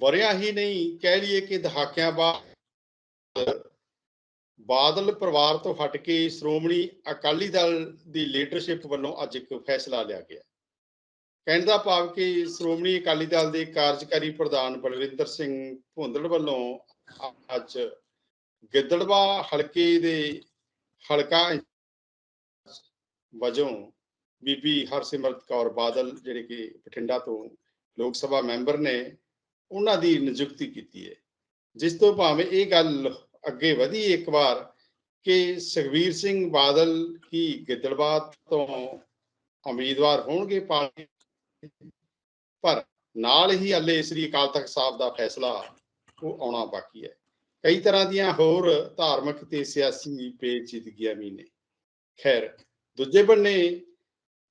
ਵਰਿਆ ਹੀ ਨਹੀਂ, ਕਹਿ ਲਈਏ ਕਿ ਦਹਾਕਿਆਂ ਬਾਅਦ, ਬਾਦਲ ਪਰਿਵਾਰ ਤੋਂ ਹਟ ਕੇ ਸ਼੍ਰੋਮਣੀ ਅਕਾਲੀ ਦਲ ਦੀ ਲੀਡਰਸ਼ਿਪ ਵੱਲੋਂ ਅੱਜ ਇੱਕ ਫੈਸਲਾ ਲਿਆ ਗਿਆ। ਕਹਿਣ ਦਾ ਭਾਵ ਕਿ ਸ਼੍ਰੋਮਣੀ ਅਕਾਲੀ ਦਲ ਦੇ ਕਾਰਜਕਾਰੀ ਪ੍ਰਧਾਨ ਬਲਵਿੰਦਰ ਸਿੰਘ ਭੁੰਦੜ ਵੱਲੋਂ ਅੱਜ ਗਿੱਦੜਵਾ ਹਲਕੇ ਦੇ ਹਲਕਾ ਵਜੋਂ ਬੀਬੀ ਹਰਸਿਮਰਤ ਕੌਰ ਬਾਦਲ, ਜਿਹੜੇ ਕਿ ਬਠਿੰਡਾ ਤੋਂ ਲੋਕ ਸਭਾ ਮੈਂਬਰ ਨੇ ਉਹਨਾਂ ਦੀ ਨਿਯੁਕਤੀ ਕੀਤੀ ਹੈ। ਜਿਸ ਤੋਂ ਭਾਵੇਂ ਇਹ ਗੱਲ ਅੱਗੇ ਵਧੀ ਇੱਕ ਵਾਰ ਕਿ ਸੁਖਵੀਰ ਸਿੰਘ ਬਾਦਲ ਹੀ ਗਿੱਦੜਬਾਦ ਤੋਂ ਉਮੀਦਵਾਰ ਹੋਣਗੇ ਪਾਰਟੀ ਪਰ ਨਾਲ ਹੀ ਹੱਲੇ ਸ੍ਰੀ ਅਕਾਲ ਤਖਤ ਸਾਹਿਬ ਦਾ ਫੈਸਲਾ ਉਹ ਆਉਣਾ ਬਾਕੀ ਹੈ। ਕਈ ਤਰ੍ਹਾਂ ਦੀਆਂ ਹੋਰ ਧਾਰਮਿਕ ਤੇ ਸਿਆਸੀ ਪੇਚੀਦਗੀਆਂ ਵੀ ਨੇ। ਖੈਰ, ਦੂਜੇ ਬੰਨੇ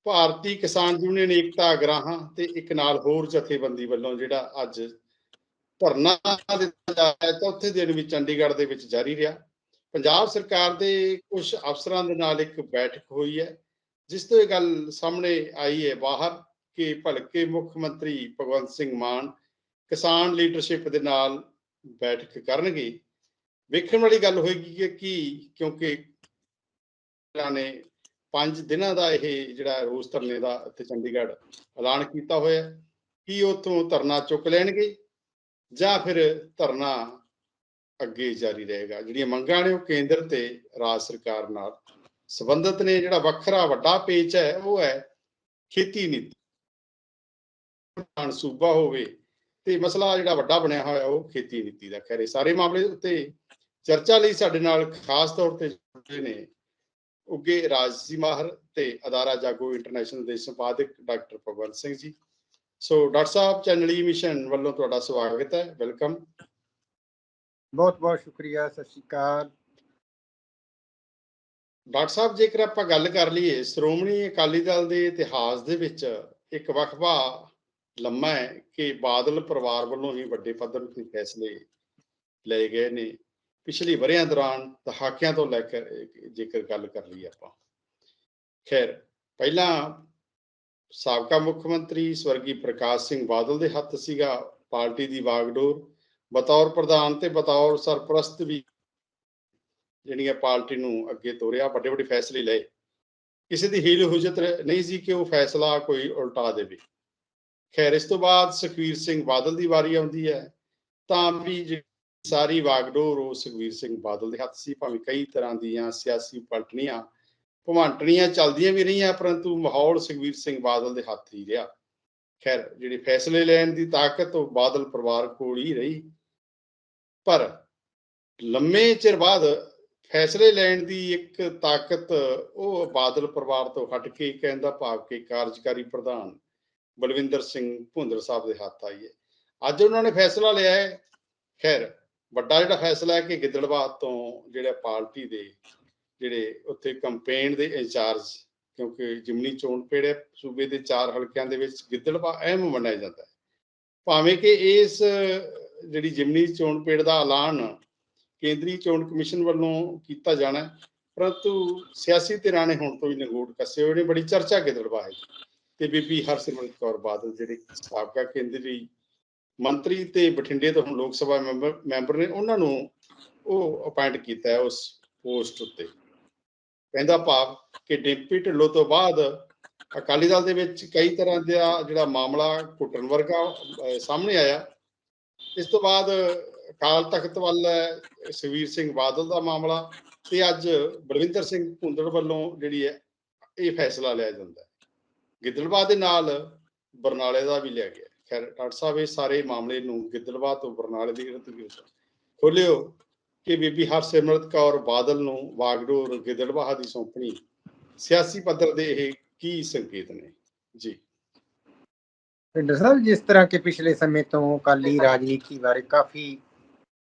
ਭਾਰਤੀ ਕਿਸਾਨ ਯੂਨੀਅਨ ਏਕਤਾ ਅਗਰਾਹਾਂ ਤੇ ਇੱਕ ਨਾਲ ਹੋਰ ਜਥੇਬੰਦੀ ਵੱਲੋਂ ਜਿਹੜਾ ਅੱਜ ਧਰਨਾ ਦਿੱਤਾ ਜਾ ਰਿਹਾ ਚੌਥੇ ਦਿਨ ਵੀ ਚੰਡੀਗੜ੍ਹ ਦੇ ਵਿੱਚ ਜਾਰੀ ਰਿਹਾ। ਪੰਜਾਬ ਸਰਕਾਰ ਦੇ ਕੁਝ ਅਫਸਰਾਂ ਦੇ ਨਾਲ ਇੱਕ ਬੈਠਕ ਹੋਈ ਹੈ, ਜਿਸ ਤੋਂ ਇਹ ਗੱਲ ਸਾਹਮਣੇ ਆਈ ਹੈ ਬਾਹਰ ਕਿ ਭਲਕੇ ਮੁੱਖ ਮੰਤਰੀ ਭਗਵੰਤ ਸਿੰਘ ਮਾਨ ਕਿਸਾਨ ਲੀਡਰਸ਼ਿਪ ਦੇ ਨਾਲ ਬੈਠਕ ਕਰਨਗੇ। ਵੇਖਣ ਵਾਲੀ ਗੱਲ ਹੋਏਗੀ ਕਿ ਕਿਉਂਕਿ ਨੇ ਪੰਜ ਦਿਨਾਂ ਦਾ ਇਹ ਜਿਹੜਾ ਰੋਸ ਧਰਨੇ ਦਾ ਇੱਥੇ ਚੰਡੀਗੜ੍ਹ ਐਲਾਨ ਕੀਤਾ ਹੋਇਆ ਹੈ। ਕੀ ਉੱਥੋਂ ਧਰਨਾ ਚੁੱਕ ਲੈਣਗੇ? ਜਾਂ ਫਿਰ ਧਰਨਾ ਅੱਗੇ ਜਾਰੀ ਰਹੇਗਾ। ਜਿਹੜੀਆਂ ਮੰਗਾਂ ਨੇ ਉਹ ਕੇਂਦਰ ਤੇ ਰਾਜ ਸਰਕਾਰ ਨਾਲ ਸੰਬੰਧਿਤ ਨੇ। ਜਿਹੜਾ ਵੱਖਰਾ ਵੱਡਾ ਪੇਚ ਹੈ, ਉਹ ਹੈ ਖੇਤੀ ਨੀਤੀ ਸੂਬਾ ਹੋਵੇ ਤੇ ਮਸਲਾ ਜਿਹੜਾ ਵੱਡਾ ਬਣਿਆ ਹੋਇਆ, ਉਹ ਖੇਤੀ ਨੀਤੀ ਦਾ। ਖੈਰ ਸਾਰੇ ਮਾਮਲੇ ਉੱਤੇ ਚਰਚਾ ਲਈ ਸਾਡੇ ਨਾਲ ਖਾਸ ਤੌਰ ਤੇ ਜੁੜੇ ਨੇ ਉੱਗੇ ਰਾਜਸੀ ਮਾਹਰ ਤੇ ਅਦਾਰਾ ਜਾਗੋ ਇੰਟਰਨੈਸ਼ਨਲ ਦੇ ਸੰਪਾਦਕ doctor Bhagwant Singh ji. So doctor sahib channel mission ਵੱਲੋਂ ਤੁਹਾਡਾ ਸਵਾਗਤ ਹੈ। ਵੈਲਕਮ ਬਹੁਤ ਬਹੁਤ ਸ਼ੁਕਰੀਆ ਸਤਿ ਸ਼੍ਰੀ ਅਕਾਲ। ਡਾਕਟਰ ਸਾਹਿਬ ਜੇਕਰ ਆਪਾਂ ਗੱਲ ਕਰ ਲਈਏ ਸ਼੍ਰੋਮਣੀ ਅਕਾਲੀ ਦਲ ਦੇ ਇਤਿਹਾਸ ਦੇ ਵਿੱਚ ਇੱਕ ਵਕਫਾ ਲੰਮਾ ਹੈ ਕਿ ਬਾਦਲ ਪਰਿਵਾਰ ਵੱਲੋਂ ਹੀ ਵੱਡੇ ਪੱਧਰ ਤੇ ਫੈਸਲੇ ਲਏ ਗਏ ਨੇ। ਪਿਛਲੀ ਵਰਿਆਂ ਦੌਰਾਨ ਦਹਾਕਿਆਂ ਤੋਂ ਲੈ ਕੇ ਜੇਕਰ ਗੱਲ ਕਰ ਲਈਏ ਆਪਾਂ। ਖੈਰ ਪਹਿਲਾਂ ਸਾਬਕਾ ਮੁੱਖ ਮੰਤਰੀ ਸਵਰਗੀ ਪ੍ਰਕਾਸ਼ ਸਿੰਘ ਬਾਦਲ ਦੇ ਹੱਥ ਸੀਗਾ ਪਾਰਟੀ ਦੀ ਵਾਗਡੋਰ, ਬਤੌਰ ਪ੍ਰਧਾਨ ਤੇ ਬਤੌਰ ਸਰਪ੍ਰਸਤ ਵੀ ਜਿਹੜੀਆਂ ਪਾਰਟੀ ਨੂੰ ਅੱਗੇ ਤੋਰਿਆ, ਵੱਡੇ ਵੱਡੇ ਫੈਸਲੇ ਲਏ। ਕਿਸੇ ਦੀ ਹੀਲ ਹੁਜਤ ਨਹੀਂ ਸੀ ਕਿ ਉਹ ਫੈਸਲਾ ਕੋਈ ਉਲਟਾ ਦੇਵੇ। ਖੈਰ, ਇਸ ਤੋਂ ਬਾਅਦ ਸੁਖਵੀਰ ਸਿੰਘ ਬਾਦਲ ਦੀ ਵਾਰੀ ਆਉਂਦੀ ਹੈ, ਤਾਂ ਵੀ ਸਾਰੀ ਵਾਗਡੋਰ ਉਹ ਸੁਖਵੀਰ ਸਿੰਘ ਬਾਦਲ ਦੇ ਹੱਥ ਸੀ, ਭਾਵੇਂ ਕਈ ਤਰ੍ਹਾਂ ਦੀਆਂ ਸਿਆਸੀ ਪਲਟਣੀਆਂ ਭਵਾਂਟਣੀਆਂ ਚੱਲਦੀਆਂ ਵੀ ਰਹੀਆਂ, ਪਰੰਤੂ ਮਾਹੌਲ ਸੁਖਵੀਰ ਸਿੰਘ ਬਾਦਲ ਦੇ ਹੱਥ ਹੀ ਰਿਹਾ। ਖੈਰ, ਜਿਹੜੇ ਫੈਸਲੇ ਲੈਣ ਦੀ ਤਾਕਤ ਉਹ ਬਾਦਲ ਪਰਿਵਾਰ ਕੋਲ ਹੀ ਰਹੀ। ਪਰ ਲੰਮੇ ਚਿਰ ਬਾਅਦ ਫੈਸਲੇ ਲੈਣ ਦੀ ਇੱਕ ਤਾਕਤ ਉਹ ਬਾਦਲ ਪਰਿਵਾਰ ਤੋਂ ਹਟ ਕੇ ਕਹਿੰਦਾ ਭਾਵ ਕਿ ਕਾਰਜਕਾਰੀ ਪ੍ਰਧਾਨ ਬਲਵਿੰਦਰ ਸਿੰਘ ਭੁੰਦਰ ਸਾਹਿਬ ਦੇ ਹੱਥ ਆਈ ਹੈ। ਅੱਜ ਉਹਨਾਂ ਨੇ ਫੈਸਲਾ ਲਿਆ ਹੈ। ਖੈਰ, ਵੱਡਾ ਜਿਹੜਾ ਫੈਸਲਾ ਹੈ ਕਿ ਗਿੱਦੜਬਾਹ ਤੋਂ ਜਿਹੜਾ ਪਾਰਟੀ ਦੇ ਜਿਹੜੇ ਉੱਥੇ ਕੰਪੇਨ ਦੇ ਇੰਚਾਰਜ, ਕਿਉਂਕਿ ਜਿਮਨੀ ਚੋਣ ਪੇੜੇ ਸੂਬੇ ਦੇ ਚਾਰ ਹਲਕਿਆਂ ਦੇ ਵਿੱਚ ਗਿੱਦੜਬਾਹ ਅਹਿਮ ਮੰਨਿਆ ਜਾਂਦਾ ਹੈ। ਭਾਵੇਂ ਕਿ ਇਸ, ਜਿਹੜੀ ਜਿਮਨੀ ਚੋਣ ਪੇੜ ਦਾ ਐਲਾਨ ਕੇਂਦਰੀ ਚੋਣ ਕਮਿਸ਼ਨ ਵੱਲੋਂ ਕੀਤਾ ਜਾਣਾ ਪਰੰਤੂ ਸਿਆਸੀ ਧਿਰਾਂ ਨੇ ਤੋਂ ਹੀ ਨਗੋੜ ਕੱਸੇ ਹੋਏ ਨੇ, ਬੜੀ ਚਰਚਾ ਗਿੱਦੜਬਾਹ ਹੈ। ਤੇ ਬੀਬੀ ਹਰਸਿਮਰਤ ਕੌਰ ਬਾਦਲ ਜਿਹੜੇ ਸਾਬਕਾ ਕੇਂਦਰੀ ਮੰਤਰੀ ਤੇ ਬਠਿੰਡੇ ਤੋਂ ਹੁਣ ਲੋਕ ਸਭਾ ਮੈਂਬਰ ਮੈਂਬਰ ਨੇ, ਉਹਨਾਂ ਨੂੰ ਉਹ ਅਪਾਇੰਟ ਕੀਤਾ ਹੈ ਉਸ ਪੋਸਟ ਉੱਤੇ। ਕਹਿੰਦਾ ਭਾਵ ਕਿ ਡਿੰਪੀ ਢਿੱਲੋਂ ਤੋਂ ਬਾਅਦ ਅਕਾਲੀ ਦਲ ਦੇ ਵਿੱਚ ਕਈ ਤਰ੍ਹਾਂ ਦਾ ਜਿਹੜਾ ਮਾਮਲਾ ਘੁੱਟਣ ਵਰਗਾ ਸਾਹਮਣੇ ਆਇਆ। ਇਸ ਤੋਂ ਬਾਅਦ ਅਕਾਲ ਤਖਤ ਵੱਲ ਹੈ ਸਿੰਘ ਬਾਦਲ ਦਾ ਮਾਮਲਾ ਤੇ ਅੱਜ ਬਲਵਿੰਦਰ ਸਿੰਘ ਭੁੰਦੜ ਵੱਲੋਂ ਜਿਹੜੀ ਹੈ, ਇਹ ਫੈਸਲਾ ਲਿਆ ਜਾਂਦਾ ਹੈ। ਗਿੱਦੜਵਾ ਦੇ ਨਾਲ ਬਰਨਾਲੇ ਦਾ ਵੀ ਲਿਆ ਗਿਆ ਖੈਰ, ਡਾਕਟਰ ਸਾਹਿਬ, ਇਹ ਸਾਰੇ ਮਾਮਲੇ ਨੂੰ ਗਿੱਦੜਵਾ ਤੋਂ ਬਰਨਾਲੇ ਦੀ ਗ੍ਰਿਫਤ ਖੋਲਿਓ। ਕਿ ਬੀਬੀ ਹਰਸਿਮਰਤ ਕੌਰ ਬਾਦਲ ਨੂੰ ਵਾਗਡੋਰ ਗਿੱਦੜਬਾਹ ਦੀ ਸੌਂਪਣੀ ਸਿਆਸੀ ਪੱਧਰ ਦੇ ਇਹ ਕੀ ਸੰਕੇਤ ਨੇ? ਜੀ। ਪਿੰਡਰ ਸਾਹਿਬ, ਜਿਸ ਤਰ੍ਹਾਂ ਕਿ ਪਿਛਲੇ ਸਮੇਂ ਤੋਂ ਅਕਾਲੀ ਰਾਜਨੀਤੀ ਬਾਰੇ ਕਾਫੀ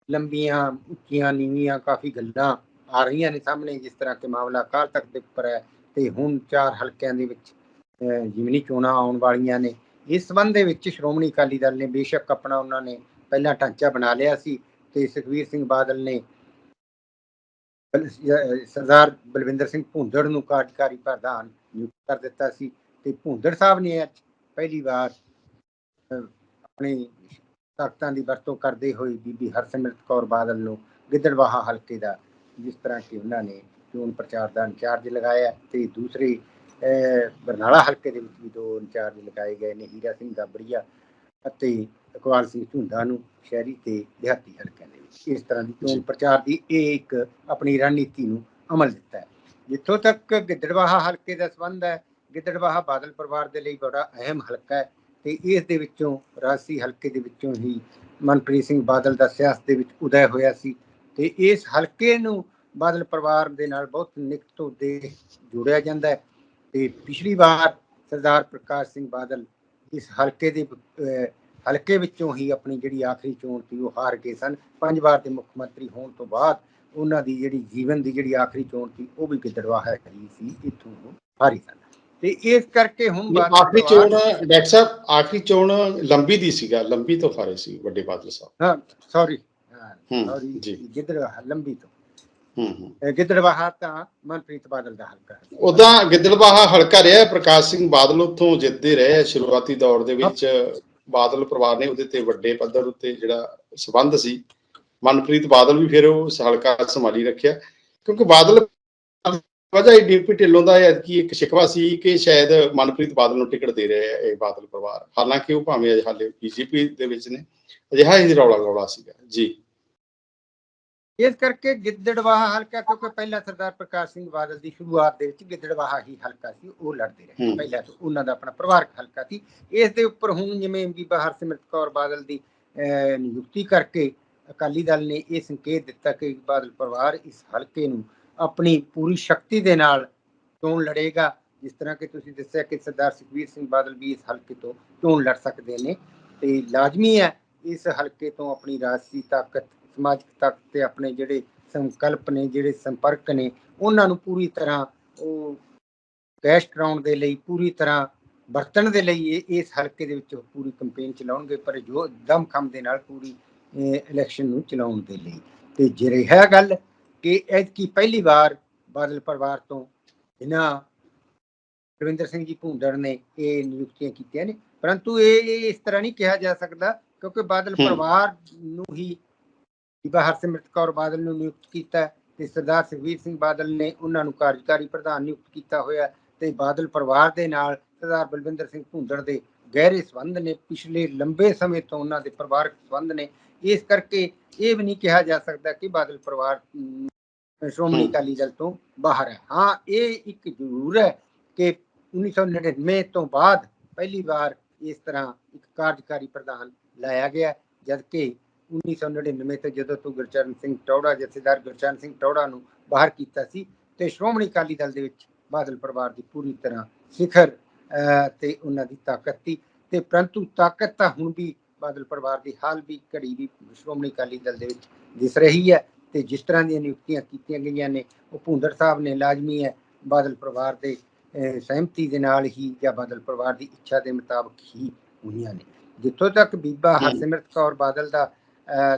ਲੰਬੀਆਂ, ਉੱਚੀਆਂ, ਨੀਵੀਆਂ ਕਾਫੀ ਗੱਲਾਂ ਆ ਰਹੀਆਂ ਨੇ ਸਾਹਮਣੇ, ਜਿਸ ਤਰ੍ਹਾਂ ਕਿ ਮਾਮਲਾ ਅਕਾਲ ਤਖਤ ਦੇ ਉੱਪਰ ਹੈ ਤੇ ਹੁਣ ਚਾਰ ਹਲਕਿਆਂ ਦੇ ਵਿੱਚ ਜਿਮਨੀ ਚੋਣਾਂ ਆਉਣ ਵਾਲੀਆਂ ਨੇ, ਇਸ ਸੰਬੰਧ ਦੇ ਵਿੱਚ ਸ਼੍ਰੋਮਣੀ ਅਕਾਲੀ ਦਲ ਨੇ ਬੇਸ਼ੱਕ ਆਪਣਾ ਉਹਨਾਂ ਨੇ ਪਹਿਲਾਂ ਢਾਂਚਾ ਬਣਾ ਲਿਆ ਸੀ। ਤੇ ਸੁਖਵੀਰ ਸਿੰਘ ਬਾਦਲ ਨੇ ਸਰਦਾਰ ਬਲਵਿੰਦਰ ਸਿੰਘ ਭੁੰਦੜ ਨੂੰ ਕਾਰਜਕਾਰੀ ਪ੍ਰਧਾਨ ਨਿਯੁਕਤ ਕਰ ਦਿੱਤਾ ਸੀ ਤੇ ਭੁੰਦੜ ਸਾਹਿਬ ਨੇ ਅੱਜ ਪਹਿਲੀ ਵਾਰ ਆਪਣੀ ਤਾਕਤਾਂ ਦੀ ਵਰਤੋਂ ਕਰਦੇ ਹੋਏ ਬੀਬੀ ਹਰਸਿਮਰਤ ਕੌਰ ਬਾਦਲ ਨੂੰ ਗਿੱਦੜਵਾਹਾ ਹਲਕੇ ਦਾ ਜਿਸ ਤਰ੍ਹਾਂ ਕਿ ਉਹਨਾਂ ਨੇ ਚੋਣ ਪ੍ਰਚਾਰ ਦਾ ਇੰਚਾਰਜ ਲਗਾਇਆ ਤੇ ਦੂਸਰੇ ਅਹ, ਬਰਨਾਲਾ ਹਲਕੇ ਦੇ ਵਿੱਚ ਵੀ ਦੋ ਇੰਚਾਰਜ ਲਗਾਏ ਗਏ ਨੇ ਹੀਰਾ ਸਿੰਘ ਗਾਬੜੀਆ ਅਤੇ ਇਕਬਾਲ ਸਿੰਘ ਝੁੰਦਾ ਨੂੰ ਸ਼ਹਿਰੀ ਤੇ ਦਿਹਾਤੀ ਹਲਕਿਆਂ ਦੇ ਵਿੱਚ ਇਸ ਤਰ੍ਹਾਂ ਦੀ ਚੋਣ। ਪ੍ਰਚਾਰ ਦੀ ਇਹ ਇੱਕ ਆਪਣੀ ਰਣਨੀਤੀ ਨੂੰ ਅਮਲ ਦਿੱਤਾ ਹੈ ਜਿੱਥੋਂ ਤੱਕ ਗਿੱਦੜਵਾਹਾ ਹਲਕੇ ਦਾ ਸੰਬੰਧ ਹੈ ਗਿੱਦੜਵਾਹਾ ਬਾਦਲ ਪਰਿਵਾਰ ਦੇ ਲਈ ਬੜਾ ਅਹਿਮ ਹਲਕਾ ਹੈ ਤੇ ਇਸ ਦੇ ਵਿੱਚੋਂ ਰਾਜਸੀ ਹਲਕੇ ਦੇ ਵਿੱਚੋਂ ਹੀ ਮਨਪ੍ਰੀਤ ਸਿੰਘ ਬਾਦਲ ਦਾ ਸਿਆਸਤ ਦੇ ਵਿੱਚ ਉਦੈ ਹੋਇਆ ਸੀ ਤੇ ਇਸ ਹਲਕੇ ਨੂੰ ਬਾਦਲ ਪਰਿਵਾਰ ਦੇ ਨਾਲ ਬਹੁਤ ਨਿਕਟ ਦੇ ਜੁੜਿਆ ਜਾਂਦਾ ਹੈ ਤੇ ਪਿਛਲੀ ਵਾਰ ਸਰਦਾਰ ਪ੍ਰਕਾਸ਼ ਸਿੰਘ ਬਾਦਲ ਇਸ ਹਲਕੇ ਦੇ ਹਲਕੇ ਵਿੱਚੋਂ ਹੀ ਆਪਣੀ ਜਿਹੜੀ ਆਖਰੀ ਚੋਣ ਸੀ ਉਹ ਹਾਰ ਗਏ ਸਨ। ਪੰਜ ਵਾਰ ਦੇ ਮੁੱਖ ਮੰਤਰੀ ਹੋਣ ਤੋਂ ਬਾਅਦ ਉਹਨਾਂ ਦੀ ਜਿਹੜੀ ਜੀਵਨ ਦੀ ਜਿਹੜੀ ਆਖਰੀ ਚੋਣ ਸੀ ਉਹ ਵੀ ਗਿੱਦੜਵਾਹਾ ਹੀ ਸੀ ਇੱਥੋਂ ਹਾਰੀ ਸਨ। ਤੇ ਇਸ ਕਰਕੇ ਹੁਣ ਆਖਰੀ ਚੋਣ ਡਾਕਟਰ ਸਾਹਿਬ ਆਖਰੀ ਚੋਣ ਲੰਬੀ ਦੀ ਸੀਗਾ ਲੰਬੀ ਤੋਂ ਹਾਰੇ ਸੀ ਵੱਡੇ ਬਾਦਲ ਸਾਹਿਬ। ਹਾਂ ਸੌਰੀ ਹੂੰ, ਸੌਰੀ ਜੀ। ਗਿੱਦੜਵਾਹਾ ਲੰਬੀ ਤੋਂ। ਹੂੰ ਹੂੰ। ਗਿੱਦੜਵਾਹਾ ਤਾਂ ਮਨਪ੍ਰੀਤ ਬਾਦਲ ਦਾ ਹਲਕਾ ਹੈ ਉਦਾਂ ਗਿੱਦੜਬਾਹਾ ਹਲਕਾ ਰਿਹਾ ਹੈ, ਪ੍ਰਕਾਸ਼ ਸਿੰਘ ਬਾਦਲ ਉੱਥੋਂ ਜਿੱਤਦੇ ਰਹੇ ਹੈ ਸ਼ੁਰੂਆਤੀ ਦੌਰ ਦੇ ਵਿੱਚ ਬਾਦਲ ਪਰਿਵਾਰ ਨੇ ਉਹਦੇ ਤੇ ਵੱਡੇ ਪੱਧਰ ਉੱਤੇ ਜਿਹੜਾ ਸਬੰਧ ਸੀ, ਮਨਪ੍ਰੀਤ ਬਾਦਲ ਵੀ ਫਿਰ ਉਸ ਹਲਕਾ ਸੰਭਾਲੀ ਰੱਖਿਆ, ਕਿਉਂਕਿ ਬਾਦਲ ਵਜ੍ਹਾ ਹੀ ਡੀਪੀ ਢਿੱਲੋਂ ਦਾ ਇਹ ਕੀ ਇੱਕ ਸ਼ਿਕਵਾ ਸੀ ਕਿ ਸ਼ਾਇਦ ਮਨਪ੍ਰੀਤ ਬਾਦਲ ਨੂੰ ਟਿਕਟ ਦੇ ਰਿਹਾ ਹੈ ਇਹ ਬਾਦਲ ਪਰਿਵਾਰ। ਹਾਲਾਂਕਿ ਉਹ ਭਾਵੇਂ ਅਜੇ ਹਾਲੇ ਬੀਜੇਪੀ ਦੇ ਵਿੱਚ ਨੇ, ਅਜਿਹਾ ਹੀ ਰੌਲਾ ਰੌਲਾ ਸੀਗਾ। ਜੀ। ਇਸ ਕਰਕੇ ਗਿੱਦੜਵਾਹਾ ਹਲਕਾ ਕਿਉਂਕਿ ਪਹਿਲਾਂ ਸਰਦਾਰ ਪ੍ਰਕਾਸ਼ ਸਿੰਘ ਬਾਦਲ ਦੀ ਸ਼ੁਰੂਆਤ ਦੇ ਵਿੱਚ ਗਿੱਦੜਵਾਹਾ ਹੀ ਹਲਕਾ ਸੀ ਉਹ ਲੜਦੇ ਰਹੇ। ਪਹਿਲਾਂ ਤੋਂ ਉਹਨਾਂ ਦਾ ਆਪਣਾ ਪਰਿਵਾਰਕ ਹਲਕਾ ਸੀ। ਇਸ ਦੇ ਉੱਪਰ ਹੁਣ ਜਿਵੇਂ ਬੀਬਾ ਹਰਸਿਮਰਤ ਕੌਰ ਬਾਦਲ ਦੀ ਨਿਯੁਕਤੀ ਕਰਕੇ ਅਕਾਲੀ ਦਲ ਨੇ ਇਹ ਸੰਕੇਤ ਦਿੱਤਾ ਕਿ ਬਾਦਲ ਪਰਿਵਾਰ ਇਸ ਹਲਕੇ ਨੂੰ ਆਪਣੀ ਪੂਰੀ ਸ਼ਕਤੀ ਦੇ ਨਾਲ ਚੋਣ ਲੜੇਗਾ ਜਿਸ ਤਰ੍ਹਾਂ ਕਿ ਤੁਸੀਂ ਦੱਸਿਆ ਕਿ ਸਰਦਾਰ ਸੁਖਬੀਰ ਸਿੰਘ ਬਾਦਲ ਵੀ ਇਸ ਹਲਕੇ ਤੋਂ ਚੋਣ ਲੜ ਸਕਦੇ ਨੇ। ਤੇ ਲਾਜ਼ਮੀ ਹੈ ਇਸ ਹਲਕੇ ਤੋਂ ਆਪਣੀ ਰਾਜਸੀ ਤਾਕਤ ਸਮਾਜਿਕ ਤਾਕਤ ਤੇ ਆਪਣੇ ਜਿਹੜੇ ਸੰਕਲਪ ਨੇ ਜਿਹੜੇ ਸੰਪਰਕ ਨੇ ਉਹਨਾਂ ਨੂੰ ਪੂਰੀ ਤਰ੍ਹਾਂ ਉਹ ਕੈਸ਼ ਕਰਾਉਣ ਦੇ ਲਈ ਪੂਰੀ ਤਰ੍ਹਾਂ ਵਰਤਣ ਦੇ ਲਈ ਇਹ ਇਸ ਹਲਕੇ ਦੇ ਵਿੱਚ ਪੂਰੀ ਕੈਂਪੇਨ ਚਲਾਉਣਗੇ ਪਰ ਜੋ ਦਮਖਮ ਦੇ ਨਾਲ ਪੂਰੀ ਇਲੈਕਸ਼ਨ ਨੂੰ ਚਲਾਉਣ ਦੇ ਲਈ ਤੇ ਜੇ ਰਿਹਾ ਗੱਲ ਕਿ ਐਤਕੀ ਪਹਿਲੀ ਵਾਰ ਬਾਦਲ ਪਰਿਵਾਰ ਤੋਂ ਇਹਨਾਂ ਰਵਿੰਦਰ ਸਿੰਘ ਜੀ ਭੁੰਡਰ ਨੇ ਇਹ ਨਿਯੁਕਤੀਆਂ ਕੀਤੀਆਂ ਨੇ ਪਰੰਤੂ ਇਹ ਇਹ ਇਸ ਤਰ੍ਹਾਂ ਨਹੀਂ ਕਿਹਾ ਜਾ ਸਕਦਾ ਕਿਉਂਕਿ ਬਾਦਲ। ਪਰਿਵਾਰ ਨੂੰ ਹੀ ਬੀਬਾ ਹਰਸਿਮਰਤ ਕੌਰ ਬਾਦਲ ਨੂੰ ਨਿਯੁਕਤ ਕੀਤਾ ਤੇ ਸਰਦਾਰ ਸੁਖਬੀਰ ਸਿੰਘ ਬਾਦਲ ਨੇ ਉਹਨਾਂ ਨੂੰ ਕਾਰਜਕਾਰੀ ਪ੍ਰਧਾਨ ਨਿਯੁਕਤ ਕੀਤਾ ਹੋਇਆ ਤੇ ਬਾਦਲ ਪਰਿਵਾਰ ਦੇ ਨਾਲ ਸਰਦਾਰ ਬਲਵਿੰਦਰ ਸਿੰਘ ਭੁੰਦੜ ਦੇ ਗਹਿਰੇ ਸੰਬੰਧ ਨੇ ਪਿਛਲੇ ਲੰਬੇ ਸਮੇਂ ਤੋਂ ਉਹਨਾਂ ਦੇ ਪਰਿਵਾਰਕ ਸੰਬੰਧ ਨੇ ਇਸ ਕਰਕੇ ਇਹ ਵੀ ਨਹੀਂ ਕਿਹਾ ਜਾ ਸਕਦਾ ਕਿ ਬਾਦਲ ਪਰਿਵਾਰ ਸ਼੍ਰੋਮਣੀ। ਅਕਾਲੀ ਦਲ ਤੋਂ ਬਾਹਰ ਹੈ ਹਾਂ ਇਹ ਇੱਕ ਜ਼ਰੂਰ ਹੈ ਕਿ 1999 ਤੋਂ ਬਾਅਦ ਪਹਿਲੀ ਵਾਰ ਇਸ ਤਰ੍ਹਾਂ ਇੱਕ ਕਾਰਜਕਾਰੀ ਪ੍ਰਧਾਨ ਲਾਇਆ ਗਿਆ ਜਦ ਕਿ 1999 ਤੋਂ ਜਦੋਂ ਤੋਂ ਗੁਰਚਰਨ ਸਿੰਘ ਟੌੜਾ ਜਥੇਦਾਰ ਗੁਰਚਰਨ ਸਿੰਘ ਟੌੜਾ ਨੂੰ ਬਾਹਰ ਕੀਤਾ ਸੀ ਤੇ ਸ਼੍ਰੋਮਣੀ ਅਕਾਲੀ ਦਲ ਦੇ ਵਿੱਚ ਬਾਦਲ ਪਰਿਵਾਰ ਦੀ ਪੂਰੀ ਤਰ੍ਹਾਂ ਸਿਖਰ ਤੇ ਉਹਨਾਂ ਦੀ ਤਾਕਤ ਸੀ ਤੇ ਪਰੰਤੂ ਤਾਕਤ ਤਾਂ ਹੁਣ ਵੀ ਬਾਦਲ ਪਰਿਵਾਰ ਦੀ ਹਾਲ ਵੀ ਘੜੀ ਵੀ ਸ਼੍ਰੋਮਣੀ ਅਕਾਲੀ ਦਲ ਦੇ ਵਿੱਚ ਦਿਸ ਰਹੀ ਹੈ ਤੇ ਜਿਸ ਤਰ੍ਹਾਂ ਦੀਆਂ ਨਿਯੁਕਤੀਆਂ ਕੀਤੀਆਂ ਗਈਆਂ ਨੇ ਉਹ ਭੁੰਦਰ ਸਾਹਿਬ ਨੇ ਲਾਜ਼ਮੀ ਹੈ ਬਾਦਲ ਪਰਿਵਾਰ ਦੇ ਸਹਿਮਤੀ ਦੇ ਨਾਲ ਹੀ ਜਾਂ ਬਾਦਲ ਪਰਿਵਾਰ ਦੀ ਇੱਛਾ ਦੇ ਮੁਤਾਬਕ ਹੀ ਹੋਈਆਂ ਨੇ ਜਿੱਥੋਂ ਤੱਕ ਬੀਬਾ। ਹਰਸਿਮਰਤ ਕੌਰ ਬਾਦਲ ਦਾ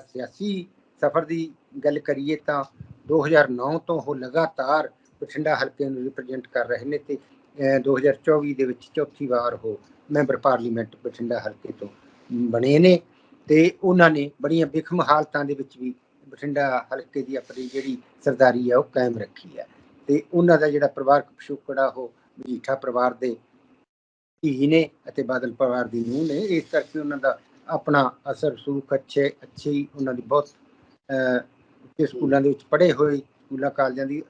ਸਿਆਸੀ ਸਫ਼ਰ ਦੀ ਗੱਲ ਕਰੀਏ ਤਾਂ 2009 ਤੋਂ ਉਹ ਲਗਾਤਾਰ ਬਠਿੰਡਾ ਹਲਕੇ ਨੂੰ ਰਿਪਰੈਜ਼ੈਂਟ ਕਰ ਰਹੇ ਨੇ ਤੇ ਅਹ, 2024 ਦੇ ਵਿੱਚ ਚੌਥੀ ਵਾਰ ਉਹ ਮੈਂਬਰ ਪਾਰਲੀਮੈਂਟ ਬਠਿੰਡਾ ਹਲਕੇ ਤੋਂ ਬਣੇ ਨੇ ਤੇ ਉਹਨਾਂ ਨੇ ਬੜੀਆਂ ਵਿਖਮ ਹਾਲਤਾਂ ਦੇ ਵਿੱਚ ਵੀ ਬਠਿੰਡਾ ਹਲਕੇ ਦੀ ਆਪਣੀ ਜਿਹੜੀ ਸਰਦਾਰੀ ਆ ਉਹ ਕਾਇਮ ਰੱਖੀ ਹੈ ਤੇ ਉਹਨਾਂ ਦਾ ਜਿਹੜਾ ਪਰਿਵਾਰਕ ਪਿਛੋਕੜਾ ਉਹ ਮਜੀਠਾ ਪਰਿਵਾਰ ਦੇ ਧੀ ਨੇ ਅਤੇ ਬਾਦਲ ਪਰਿਵਾਰ ਦੀ ਨੂੰਹ ਨੇ ਇਸ ਕਰਕੇ ਉਹਨਾਂ ਦਾ ਆਪਣਾ ਅਸਰ ਸੂਖ ਅੱਛੇ ਅੱਛੀ ਉਹਨਾਂ ਦੀ ਬਹੁਤ ਅਹ, ਸਕੂਲਾਂ ਦੇ ਵਿੱਚ ਪੜ੍ਹੇ ਹੋਏ ਸਕੂਲਾਂ ਕਾਲਜਾਂ ਦੀ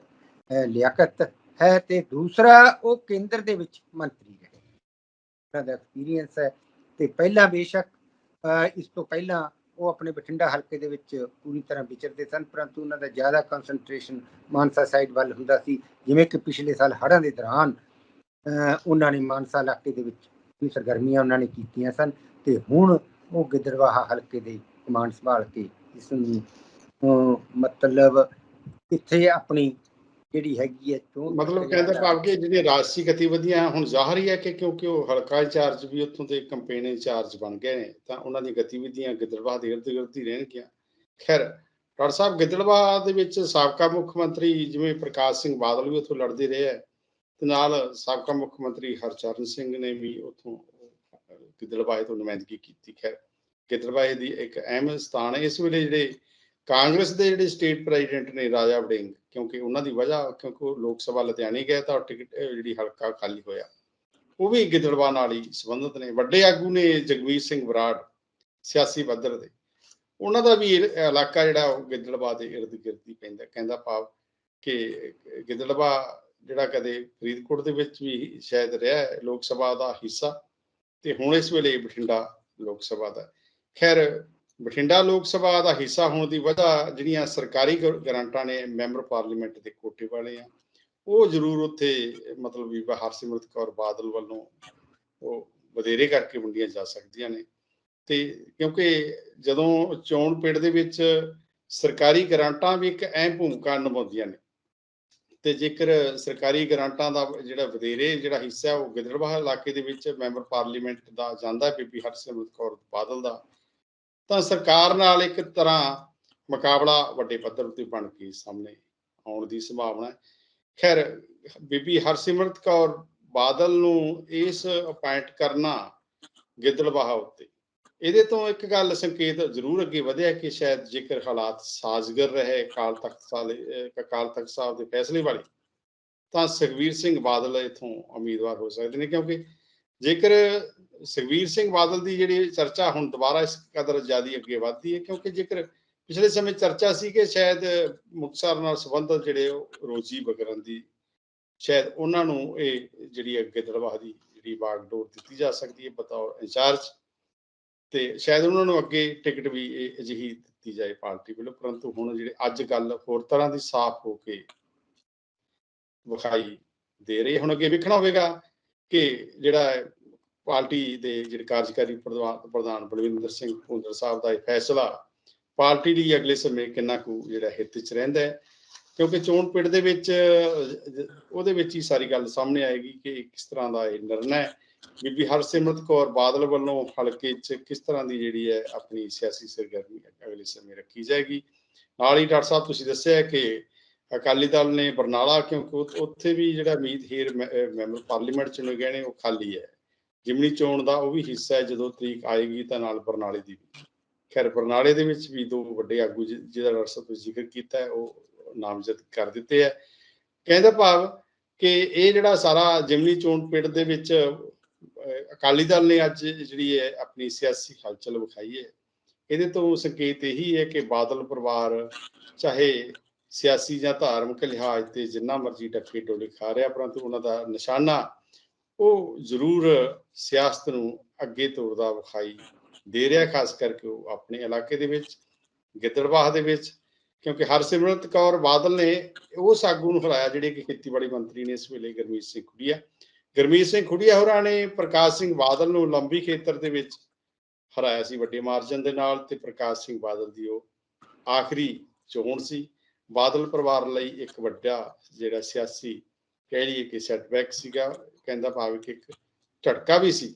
ਲਿਆਕਤ ਹੈ ਤੇ ਦੂਸਰਾ ਉਹ ਕੇਂਦਰ ਦੇ ਵਿੱਚ ਮੰਤਰੀ ਰਹੇ। ਉਹਨਾਂ ਦਾ ਐਕਸਪੀਰੀਅੰਸ ਹੈ ਤੇ ਪਹਿਲਾਂ ਬੇਸ਼ੱਕ ਇਸ ਤੋਂ ਪਹਿਲਾਂ ਉਹ ਆਪਣੇ ਬਠਿੰਡਾ ਹਲਕੇ ਦੇ ਵਿੱਚ ਪੂਰੀ ਤਰ੍ਹਾਂ ਵਿਚਰਦੇ ਸਨ ਪਰੰਤੂ ਉਹਨਾਂ ਦਾ ਜ਼ਿਆਦਾ ਕਨਸੈਂਟਰੇਸ਼ਨ ਮਾਨਸਾ ਸਾਈਡ ਵੱਲ ਹੁੰਦਾ ਸੀ ਜਿਵੇਂ ਕਿ ਪਿਛਲੇ ਸਾਲ ਹੜ੍ਹਾਂ ਦੇ ਦੌਰਾਨ ਉਹਨਾਂ ਨੇ ਮਾਨਸਾ ਇਲਾਕੇ ਦੇ ਵਿੱਚ ਵੀ ਸਰਗਰਮੀਆਂ ਉਹਨਾਂ ਨੇ ਕੀਤੀਆਂ ਸਨ ਤੇ ਹੁਣ ਉਹ ਗਿੱਦੜਵਾਹਾ ਹਲਕੇ ਦੇ ਕਮਾਂਡ ਸੰਭਾਲ ਕੇ ਇਸ ਨੂੰ ਮਤਲਬ ਇੱਥੇ ਆਪਣੀ ਜਿਹੜੀ ਹੈਗੀ ਹੈ ਚੋਣ ਮਤਲਬ ਕਹਿੰਦਾ ਭਾਵ ਕਿ ਜਿਹੜੀਆਂ ਰਾਜਸੀ ਗਤੀਵਿਧੀਆਂ ਹੁਣ ਜ਼ਾਹਰ ਹੀ ਹੈ ਕਿ ਕਿਉਂਕਿ ਉਹ ਹਲਕਾ ਇੰਚਾਰਜ ਵੀ ਉੱਥੋਂ ਦੇ ਕੰਪੇਨ ਇੰਚਾਰਜ ਬਣ ਗਏ ਨੇ ਤਾਂ ਉਹਨਾਂ ਦੀਆਂ ਗਤੀਵਿਧੀਆਂ ਗਿੱਦੜਬਾਹ ਦੇ ਇਰਦ ਗਿਰਦ ਹੀ ਰਹਿਣਗੀਆਂ। ਖੈਰ ਡਾਕਟਰ ਸਾਹਿਬ ਗਿੱਦੜਬਾਹ ਦੇ ਵਿੱਚ ਸਾਬਕਾ ਮੁੱਖ ਮੰਤਰੀ ਜਿਵੇਂ ਪ੍ਰਕਾਸ਼ ਸਿੰਘ ਬਾਦਲ ਵੀ ਉੱਥੋਂ ਲੜਦੇ ਰਹੇ ਹੈ ਤੇ ਨਾਲ ਸਾਬਕਾ ਮੁੱਖ ਮੰਤਰੀ ਹਰਚਰਨ ਸਿੰਘ ਨੇ ਵੀ ਉੱਥੋਂ ਗਿੱਦੜਬਾਹ ਤੋਂ ਨੁਮਾਇੰਦਗੀ ਕੀਤੀ, ਖੈਰ ਗਿੱਦੜਬਾਹੇ ਦੀ ਇੱਕ ਅਹਿਮ ਸਥਾਨ ਹੈ। ਇਸ ਵੇਲੇ ਜਿਹੜੇ ਕਾਂਗਰਸ ਦੇ ਜਿਹੜੇ ਸਟੇਟ ਪ੍ਰੈਜ਼ੀਡੈਂਟ ਨੇ ਰਾਜਾ ਵੜਿੰਗ, ਕਿਉਂਕਿ ਉਹਨਾਂ ਦੀ ਵਜ੍ਹਾ, ਕਿਉਂਕਿ ਉਹ ਲੋਕ ਸਭਾ ਲੁਧਿਆਣੇ ਗਏ ਤਾਂ ਟਿਕਟ ਜਿਹੜੀ ਹਲਕਾ ਖਾਲੀ ਹੋਇਆ। ਉਹ ਵੀ ਗਿੱਦੜਬਾਹ ਨਾਲ ਹੀ ਸੰਬੰਧਿਤ ਨੇ। ਵੱਡੇ ਆਗੂ ਨੇ ਜਗਵੀਰ ਸਿੰਘ ਬਰਾੜ, ਸਿਆਸੀ ਪੱਧਰ ਦੇ। ਉਹਨਾਂ ਦਾ ਵੀ ਇਲਾਕਾ ਜਿਹੜਾ ਉਹ ਗਿੱਦੜਬਾਹ ਦੇ ਇਰਦ ਗਿਰਦ ਹੀ ਪੈਂਦਾ। ਕਹਿੰਦਾ ਭਾਵ ਕਿ ਗਿੱਦੜਵਾ ਜਿਹੜਾ ਕਦੇ ਫਰੀਦਕੋਟ ਦੇ ਵਿੱਚ ਵੀ ਸ਼ਾਇਦ ਰਿਹਾ ਲੋਕ ਸਭਾ ਦਾ ਹਿੱਸਾ। ਤੇ ਹੁਣ ਇਸ ਵੇਲੇ ਬਠਿੰਡਾ ਲੋਕ ਸਭਾ ਦਾ ਖੈਰ, ਬਠਿੰਡਾ ਲੋਕ ਸਭਾ ਦਾ ਹਿੱਸਾ ਹੋਣ ਦੀ ਵਜ੍ਹਾ ਜਿਹੜੀਆਂ ਸਰਕਾਰੀ ਗਰ- ਗ੍ਰਾਂਟਾਂ ਨੇ, ਮੈਂਬਰ ਪਾਰਲੀਮੈਂਟ ਦੇ ਕੋਟੇ ਵਾਲੇ ਆ, ਉਹ ਜ਼ਰੂਰ ਉੱਥੇ ਮਤਲਬ ਬੀਬਾ ਹਰਸਿਮਰਤ ਕੌਰ ਬਾਦਲ ਵੱਲੋਂ ਉਹ ਵਧੇਰੇ ਕਰਕੇ ਵੰਡੀਆਂ ਜਾ ਸਕਦੀਆਂ ਨੇ। ਤੇ ਕਿਉਂਕਿ ਜਦੋਂ ਚੋਣ ਪਿੰਡ ਦੇ ਵਿੱਚ ਸਰਕਾਰੀ ਗ੍ਰਾਂਟਾਂ ਵੀ ਇੱਕ ਅਹਿਮ ਭੂਮਿਕਾ ਨਿਭਾਉਂਦੀਆਂ ਨੇ ਤੇ ਜੇਕਰ ਸਰਕਾਰੀ ਗ੍ਰਾਂਟਾਂ ਦਾ ਜਿਹੜਾ ਵਧੇਰੇ ਜਿਹੜਾ ਹਿੱਸਾ ਉਹ ਗਿੱਦੜਬਾਹਾ ਇਲਾਕੇ ਦੇ ਵਿੱਚ ਮੈਂਬਰ ਪਾਰਲੀਮੈਂਟ ਦਾ ਜਾਂਦਾ ਬੀਬੀ ਹਰਸਿਮਰਤ ਕੌਰ ਬਾਦਲ ਦਾ, ਤਾਂ ਸਰਕਾਰ ਨਾਲ ਇੱਕ ਤਰ੍ਹਾਂ ਮੁਕਾਬਲਾ ਵੱਡੇ ਪੱਧਰ ਉੱਤੇ ਬਣ ਕੇ ਸਾਹਮਣੇ ਆਉਣ ਦੀ ਸੰਭਾਵਨਾ ਹੈ। ਖੈਰ, ਬੀਬੀ ਹਰਸਿਮਰਤ ਕੌਰ ਬਾਦਲ ਨੂੰ ਇਸ ਅਪਾਇੰਟ ਕਰਨਾ ਗਿੱਦੜਬਾਹਾ ਉੱਤੇ ਇਹਦੇ ਤੋਂ ਇੱਕ ਗੱਲ ਸੰਕੇਤ ਜ਼ਰੂਰ ਅੱਗੇ ਵਧਿਆ ਕਿ ਸ਼ਾਇਦ ਜੇਕਰ ਹਾਲਾਤ ਸਾਜ਼ਗਰ ਰਹੇ ਅਕਾਲ ਤਖਤ ਸਾਲੇ ਅਹ ਅਕਾਲ ਤਖਤ ਸਾਹਿਬ ਦੇ ਫੈਸਲੇ ਵਾਲੇ, ਤਾਂ ਸੁਖਵੀਰ ਸਿੰਘ ਬਾਦਲ ਇਥੋਂ ਉਮੀਦਵਾਰ ਹੋ ਸਕਦੇ ਨੇ, ਕਿਉਂਕਿ ਜੇਕਰ ਸੁਖਵੀਰ ਸਿੰਘ ਬਾਦਲ ਦੀ ਜਿਹੜੀ ਚਰਚਾ ਹੁਣ ਦੁਬਾਰਾ ਇਸ ਕਦਰ ਜ਼ਿਆਦੀ ਅੱਗੇ ਵਧਦੀ ਹੈ, ਕਿਉਂਕਿ ਜੇਕਰ ਪਿਛਲੇ ਸਮੇਂ ਚਰਚਾ ਸੀ ਕਿ ਸ਼ਾਇਦ ਮੁਕਤਸਰ ਨਾਲ ਸੰਬੰਧਿਤ ਜਿਹੜੇ ਰੋਜੀ ਬਗਰਨ ਦੀ, ਸ਼ਾਇਦ ਉਹਨਾਂ ਨੂੰ ਇਹ ਜਿਹੜੀ ਅੱਗੇ ਦਰਵਾਹ ਦੀ ਜਿਹੜੀ ਬਾਗਡੋਰ ਦਿੱਤੀ ਜਾ ਸਕਦੀ ਹੈ, ਬਤੌਰ ਇੰਚਾਰਜ ਤੇ ਸ਼ਾਇਦ ਉਹਨਾਂ ਨੂੰ ਅੱਗੇ ਟਿਕਟ ਵੀ ਇਹ ਅਜਿਹੀ ਦਿੱਤੀ ਜਾਏ ਪਾਰਟੀ ਵੱਲੋਂ, ਪਰੰਤੂ ਹੁਣ ਜਿਹੜੇ ਅੱਜ ਗੱਲ ਹੋਰ ਤਰ੍ਹਾਂ ਦੀ ਸਾਫ਼ ਹੋ ਕੇ ਵਿਖਾਈ ਦੇ ਰਹੀ, ਹੁਣ ਅੱਗੇ ਵੇਖਣਾ ਹੋਵੇਗਾ ਕਿ ਜਿਹੜਾ ਪਾਰਟੀ ਦੇ ਜਿਹੜੇ ਕਾਰਜਕਾਰੀ ਪ੍ਰਧਾਨ ਬਲਵਿੰਦਰ ਸਿੰਘ ਭੁੰਦਰ ਸਾਹਿਬ ਦਾ ਇਹ ਫੈਸਲਾ, ਪਾਰਟੀ ਲਈ ਅਗਲੇ ਸਮੇਂ ਕਿੰਨਾ ਕੁ ਜਿਹੜਾ ਹਿੱਤ ਚ ਰਹਿੰਦਾ ਹੈ, ਕਿਉਂਕਿ ਚੋਣ ਪਿੰਡ ਦੇ ਵਿੱਚ, ਉਹਦੇ ਵਿੱਚ ਹੀ ਸਾਰੀ ਗੱਲ ਸਾਹਮਣੇ ਆਏਗੀ ਕਿ ਇਹ ਕਿਸ ਤਰ੍ਹਾਂ ਦਾ ਇਹ ਨਿਰਣਾ ਹੈ। ਬੀਬੀ ਹਰਸਿਮਰਤ ਕੌਰ ਬਾਦਲ ਵੱਲੋਂ ਹਲਕੇ 'ਚ ਕਿਸ ਤਰ੍ਹਾਂ ਦੀ ਜਿਹੜੀ ਹੈ ਆਪਣੀ ਸਿਆਸੀ ਸਰਗਰਮੀ ਅਗਲੇ ਸਮੇਂ ਰੱਖੀ ਜਾਏਗੀ? ਨਾਲ ਹੀ ਡਾਕਟਰ ਸਾਹਿਬ, ਤੁਸੀਂ ਦੱਸਿਆ ਕਿ ਅਕਾਲੀ ਦਲ ਨੇ ਬਰਨਾਲਾ, ਕਿਉਂਕਿ ਉੱਥੇ ਵੀ ਜਿਹੜਾ ਮੀਤ ਹੀਰ ਮੈਂਬਰ ਪਾਰਲੀਮੈਂਟ ਚੁਣੇ ਗਏ ਨੇ ਉਹ ਖਾਲੀ ਹੈ। ਜਿਮਨੀ ਚੋਣ ਦਾ ਉਹ ਵੀ ਹਿੱਸਾ ਹੈ, ਜਦੋਂ ਤਰੀਕ ਆਏਗੀ ਤਾਂ ਨਾਲ ਬਰਨਾਲੇ ਦੀ ਵੀ। ਖੈਰ, ਬਰਨਾਲੇ ਦੇ ਵਿੱਚ ਵੀ ਦੋ ਵੱਡੇ ਆਗੂ ਜਿ- ਜਿਹਦਾ ਡਾਕਟਰ ਸਾਹਿਬ ਤੁਸੀਂ ਜ਼ਿਕਰ ਕੀਤਾ ਹੈ, ਉਹ ਨਾਮਜ਼ਦ ਕਰ ਦਿੱਤੇ ਹੈ। ਕਹਿੰਦਾ ਭਾਵ ਕਿ ਇਹ ਜਿਹੜਾ ਸਾਰਾ ਜਿਮਨੀ ਚੋਣ ਪਿੰਡ ਦੇ ਵਿੱਚ ਅਕਾਲੀ ਦਲ ਨੇ ਅੱਜ ਜਿਹੜੀ ਹੈ ਆਪਣੀ ਸਿਆਸੀ ਹਲਚਲ ਵਿਖਾਈ ਹੈ। ਇਹਦੇ ਤੋਂ ਸੰਕੇਤ ਇਹੀ ਹੈ ਕਿ ਬਾਦਲ ਪਰਿਵਾਰ, ਚਾਹੇ ਸਿਆਸੀ ਜਾਂ ਧਾਰਮਿਕ ਲਿਹਾਜ਼ ਤੇ ਜਿੰਨਾ ਮਰਜ਼ੀ ਡੱਕੇ ਡੋਲੇ ਖਾ ਰਿਹਾ, ਪਰੰਤੂ ਉਹਨਾਂ ਦਾ ਨਿਸ਼ਾਨਾ ਉਹ ਜ਼ਰੂਰ ਸਿਆਸਤ ਨੂੰ ਅੱਗੇ ਤੋਰਦਾ ਵਿਖਾਈ ਦੇ ਰਿਹਾ, ਖਾਸ ਕਰਕੇ ਉਹ ਆਪਣੇ ਇਲਾਕੇ ਦੇ ਵਿੱਚ, ਗਿੱਦੜਬਾਹ ਦੇ ਵਿੱਚ, ਕਿਉਂਕਿ ਹਰਸਿਮਰਤ ਕੌਰ ਬਾਦਲ ਨੇ ਉਸ ਆਗੂ ਨੂੰ ਹਰਾਇਆ, ਜਿਹੜੇ ਕਿ ਖੇਤੀਬਾੜੀ ਮੰਤਰੀ ਨੇ ਇਸ ਵੇਲੇ ਗਰਮੀਤ ਸਿੰਘ ਖੁੱਡੀਆ। ਗਰਮੀਤ ਸਿੰਘ ਖੁੱਡੀਆ ਹੋਰਾਂ ਨੇ ਪ੍ਰਕਾਸ਼ ਸਿੰਘ ਬਾਦਲ ਨੂੰ ਲੰਬੀ ਖੇਤਰ ਦੇ ਵਿੱਚ ਹਰਾਇਆ ਸੀ, ਵੱਡੇ ਮਾਰਜਨ ਦੇ ਨਾਲ ਤੇ ਪ੍ਰਕਾਸ਼ ਸਿੰਘ ਬਾਦਲ ਦੀ ਉਹ ਆਖਰੀ ਚੋਣ ਸੀ। ਬਾਦਲ ਪਰਿਵਾਰ ਲਈ ਇੱਕ ਵੱਡਾ ਜਿਹੜਾ ਸਿਆਸੀ ਕਹਿ ਲਈਏ ਕਿ ਸੈਟਬੈਕ ਸੀਗਾ, ਕਹਿੰਦਾ ਭਾਵੇਂ ਕਿ ਇੱਕ ਝਟਕਾ ਵੀ ਸੀ।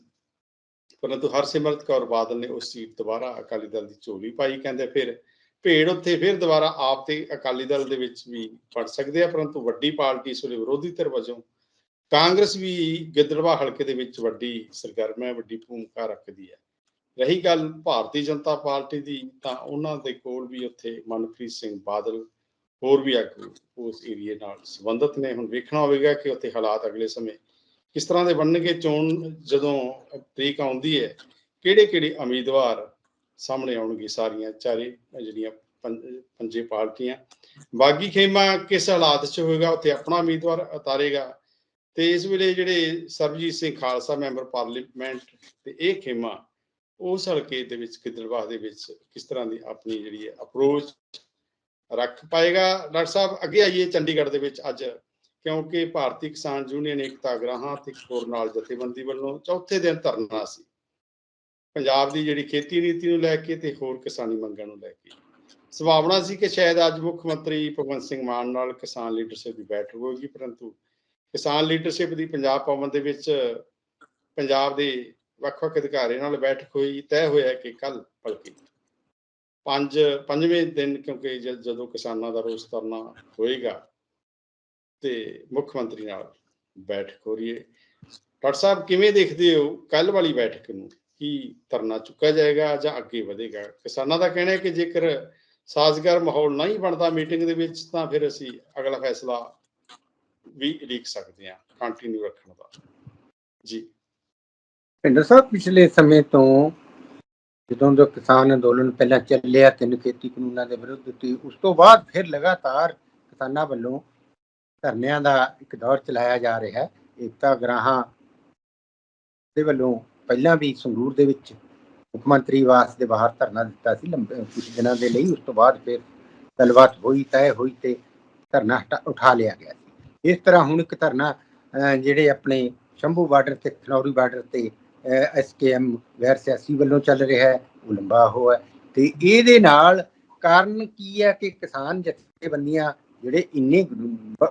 ਪਰੰਤੂ ਹਰਸਿਮਰਤ ਕੌਰ ਬਾਦਲ ਨੇ ਉਸ ਸੀਟ ਦੁਬਾਰਾ ਅਕਾਲੀ ਦਲ ਦੀ ਝੋਲੀ ਪਾਈ, ਕਹਿੰਦੇ ਫਿਰ ਭੇੜ ਉੱਥੇ ਫਿਰ ਦੁਬਾਰਾ ਆਪ ਤੇ ਅਕਾਲੀ ਦਲ ਦੇ ਵਿੱਚ ਵੀ ਪੜ ਸਕਦੇ ਆ, ਪਰੰਤੂ ਵੱਡੀ ਪਾਰਟੀ ਇਸ ਵੇਲੇ ਵਿਰੋਧੀ ਧਿਰ ਵਜੋਂ ਕਾਂਗਰਸ ਵੀ ਗਿੱਦੜਵਾ ਹਲਕੇ ਦੇ ਵਿੱਚ ਵੱਡੀ ਸਰਗਰਮ ਹੈ, ਵੱਡੀ ਭੂਮਿਕਾ ਰੱਖਦੀ ਹੈ। ਰਹੀ ਗੱਲ ਭਾਰਤੀ ਜਨਤਾ ਪਾਰਟੀ ਦੀ, ਤਾਂ ਉਹਨਾਂ ਦੇ ਕੋਲ ਵੀ ਉੱਥੇ ਮਨਪ੍ਰੀਤ ਸਿੰਘ ਬਾਦਲ, ਹੋਰ ਵੀ ਆਗੂ ਉਸ ਏਰੀਏ ਨਾਲ ਸੰਬੰਧਿਤ ਨੇ। ਹੁਣ ਵੇਖਣਾ ਹੋਵੇਗਾ ਕਿ ਉੱਥੇ ਹਾਲਾਤ ਅਗਲੇ ਸਮੇਂ ਕਿਸ ਤਰ੍ਹਾਂ ਦੇ ਬਣਨਗੇ। ਚੋਣ ਜਦੋਂ ਤਰੀਕ ਆਉਂਦੀ ਹੈ ਕਿਹੜੇ ਕਿਹੜੇ ਉਮੀਦਵਾਰ ਸਾਹਮਣੇ ਆਉਣਗੇ ਸਾਰੀਆਂ, ਚਾਰੇ ਜਿਹੜੀਆਂ ਪੰਜ- ਪੰਜੇ ਪਾਰਟੀਆਂ। ਬਾਗੀ ਖੇਮਾ ਕਿਸ ਹਾਲਾਤ 'ਚ ਹੋਏਗਾ? ਉੱਥੇ ਆਪਣਾ ਉਮੀਦਵਾਰ ਉਤਾਰੇਗਾ। ਤੇ ਇਸ ਵੇਲੇ ਜਿਹੜੇ ਸਰਬਜੀਤ ਸਿੰਘ ਖਾਲਸਾ ਮੈਂਬਰ ਪਾਰਲੀਮੈਂਟ ਤੇ ਇਹ ਖੇਮਾ ਉਸ ਹਲਕੇ ਦੇ ਵਿੱਚ, ਗਿੱਦੜਬਾਹ ਦੇ ਵਿੱਚ ਕਿਸ ਤਰ੍ਹਾਂ ਦੀ ਆਪਣੀ ਜਿਹੜੀ ਹੈ ਅਪਰੋਚ ਰੱਖ ਪਾਏਗਾ? ਡਾਕਟਰ ਸਾਹਿਬ, ਅੱਗੇ ਆਈਏ ਚੰਡੀਗੜ੍ਹ ਦੇ ਵਿੱਚ ਅੱਜ, ਕਿਉਂਕਿ ਭਾਰਤੀ ਕਿਸਾਨ ਯੂਨੀਅਨ ਏਕਤਾ ਗ੍ਰਾਹਾਂ ਤੇ ਹੋਰ ਨਾਲ ਜਥੇਬੰਦੀ ਵੱਲੋਂ ਚੌਥੇ ਦਿਨ ਧਰਨਾ ਸੀ। ਪੰਜਾਬ ਦੀ ਜਿਹੜੀ ਖੇਤੀ ਨੀਤੀ ਨੂੰ ਲੈ ਕੇ ਤੇ ਹੋਰ ਕਿਸਾਨੀ ਮੰਗਾਂ ਨੂੰ ਲੈ ਕੇ। ਸੰਭਾਵਨਾ ਸੀ ਕਿ ਸ਼ਾਇਦ ਅੱਜ ਮੁੱਖ ਮੰਤਰੀ ਭਗਵੰਤ ਸਿੰਘ ਮਾਨ ਨਾਲ ਕਿਸਾਨ ਲੀਡਰਸ਼ਿਪ ਦੀ ਬੈਠਕ ਹੋਏਗੀ, ਪਰੰਤੂ ਕਿਸਾਨ ਲੀਡਰਸ਼ਿਪ ਦੀ ਪੰਜਾਬ ਭਵਨ ਦੇ ਵਿੱਚ ਪੰਜਾਬ ਦੇ ਵੱਖ-ਵੱਖ ਅਧਿਕਾਰੀਆਂ ਨਾਲ ਬੈਠਕ ਹੋਈ, ਤੈਅ ਹੋਇਆ ਕਿ ਕੱਲ ਭਲਕੇ। ਪੰਜ, ਪੰਜਵੇਂ ਦਿਨ ਕਿਉਂਕਿ ਜਦੋਂ ਕਿਸਾਨਾਂ ਦਾ ਰੋਸ ਧਰਨਾ ਹੋਏਗਾ ਤੇ ਮੁੱਖ ਮੰਤਰੀ ਨਾਲ ਬੈਠਕ ਹੋ ਰਹੀ ਹੈ। ਡਾਕਟਰ ਸਾਹਿਬ, ਕਿਵੇਂ ਦੇਖਦੇ ਹੋ ਕੱਲ ਵਾਲੀ ਬੈਠਕ ਨੂੰ? ਕੀ ਧਰਨਾ ਚੁੱਕਿਆ ਜਾਏਗਾ ਜਾਂ ਅੱਗੇ ਵਧੇਗਾ? ਕਿਸਾਨਾਂ ਦਾ ਕਹਿਣਾ ਹੈ ਕਿ ਜੇਕਰ ਸਾਜ਼ਗਾਰ ਮਾਹੌਲ ਨਹੀਂ ਬਣਦਾ ਮੀਟਿੰਗ ਦੇ ਵਿੱਚ, ਤਾਂ ਫਿਰ ਅਸੀਂ ਅਗਲਾ ਫੈਸਲਾ ਵੀ ਲਿਖ ਸਕਦੇ ਹਾਂ ਕੰਟੀਨਿਊ ਰੱਖਣ ਦਾ। ਜੀ। ਭਿੰਦਰ ਸਾਹਿਬ, ਪਿਛਲੇ ਸਮੇਂ ਤੋਂ ਜਦੋਂ ਦਾ ਕਿਸਾਨ ਅੰਦੋਲਨ ਪਹਿਲਾਂ ਚੱਲਿਆ ਤਿੰਨ ਖੇਤੀ ਕਾਨੂੰਨਾਂ ਦੇ ਵਿਰੁੱਧ ਤੇ ਉਸ ਤੋਂ ਬਾਅਦ ਫਿਰ ਲਗਾਤਾਰ ਕਿਸਾਨਾਂ ਵੱਲੋਂ ਧਰਨਿਆਂ ਦਾ ਇੱਕ ਦੌਰ ਚਲਾਇਆ ਜਾ ਰਿਹਾ ਹੈ। ਏਕਤਾ ਗ੍ਰਾਹਾਂ ਦੇ ਵੱਲੋਂ ਪਹਿਲਾਂ ਵੀ ਸੰਗਰੂਰ ਦੇ ਵਿੱਚ ਮੁੱਖ ਮੰਤਰੀ ਵਾਸ ਦੇ ਬਾਹਰ ਧਰਨਾ ਦਿੱਤਾ ਸੀ। ਲੰਬੇ ਕੁਝ ਦਿਨਾਂ ਦੇ ਲਈ ਉਸ ਤੋਂ ਬਾਅਦ ਫਿਰ ਗੱਲਬਾਤ ਹੋਈ, ਤੈਅ ਹੋਈ ਤੇ ਧਰਨਾ ਹਟਾ- ਉਠਾ ਲਿਆ ਗਿਆ ਸੀ। ਇਸ ਤਰ੍ਹਾਂ ਹੁਣ ਇੱਕ ਧਰਨਾ ਜਿਹੜੇ ਆਪਣੇ ਸ਼ੰਭੂ ਬਾਰਡਰ ਤੇ, ਖਨੌਰੀ ਬਾਰਡਰ ਤੇ ਐਸਕੇਐਮ ਗੈਰ ਸਿਆਸੀ ਵੱਲੋਂ ਚੱਲ ਰਿਹਾ ਹੈ, ਉਹ ਲੰਬਾ ਹੋਇਆ ਤੇ ਇਹਦੇ ਨਾਲ ਕਾਰਨ ਕੀ ਹੈ ਕਿ ਕਿਸਾਨ ਜਥੇਬੰਦੀਆਂ ਜਿਹੜੇ ਇੰਨੇ